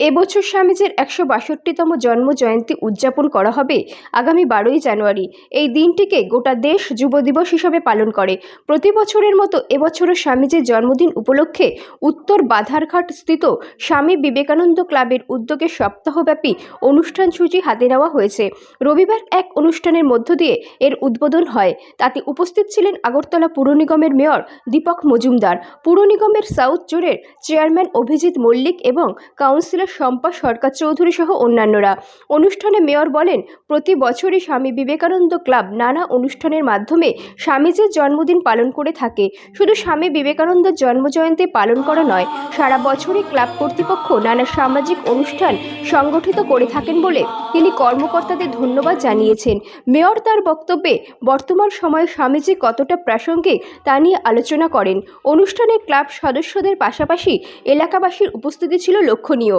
এবছর স্বামীজির একশো বাষট্টিতম জন্ম জয়ন্তী উদযাপন করা হবে আগামী বারোই জানুয়ারি। এই দিনটিকে গোটা দেশ যুব দিবস হিসাবে পালন করে। প্রতি বছরের মতো এবছরও স্বামীজির জন্মদিন উপলক্ষে উত্তর বাধারঘাট স্থিত স্বামী বিবেকানন্দ ক্লাবের উদ্যোগে সপ্তাহব্যাপী অনুষ্ঠান সূচি হাতে নেওয়া হয়েছে। রবিবার এক অনুষ্ঠানের মধ্য দিয়ে এর উদ্বোধন হয়। তাতে উপস্থিত ছিলেন আগরতলা পুর নিগমের মেয়র দীপক মজুমদার, পুর নিগমের সাউথ জোনের চেয়ারম্যান অভিজিৎ মল্লিক এবং কাউন্সিলর শম্পা, সরকার চৌধুরী সহ অন্যান্যরা। অনুষ্ঠানে মেয়র বলেন, প্রতি বছরই স্বামী বিবেকানন্দ ক্লাব নানা অনুষ্ঠানের মাধ্যমে স্বামীজির জন্মদিন পালন করে থাকে। শুধু স্বামী বিবেকানন্দের জন্মজয়ন্তী পালন করা নয়, সারা বছরই ক্লাব কর্তৃপক্ষ নানা সামাজিক অনুষ্ঠান সংগঠিত করে থাকেন বলে তিনি কর্মকর্তাদের ধন্যবাদ জানিয়েছেন। মেয়র তার বক্তব্যে, বর্তমান সময়ে স্বামীজি কতটা প্রাসঙ্গিক তা নিয়ে আলোচনা করেন। অনুষ্ঠানে ক্লাব সদস্যদের পাশাপাশি এলাকাবাসীর উপস্থিতি ছিল লক্ষণীয়।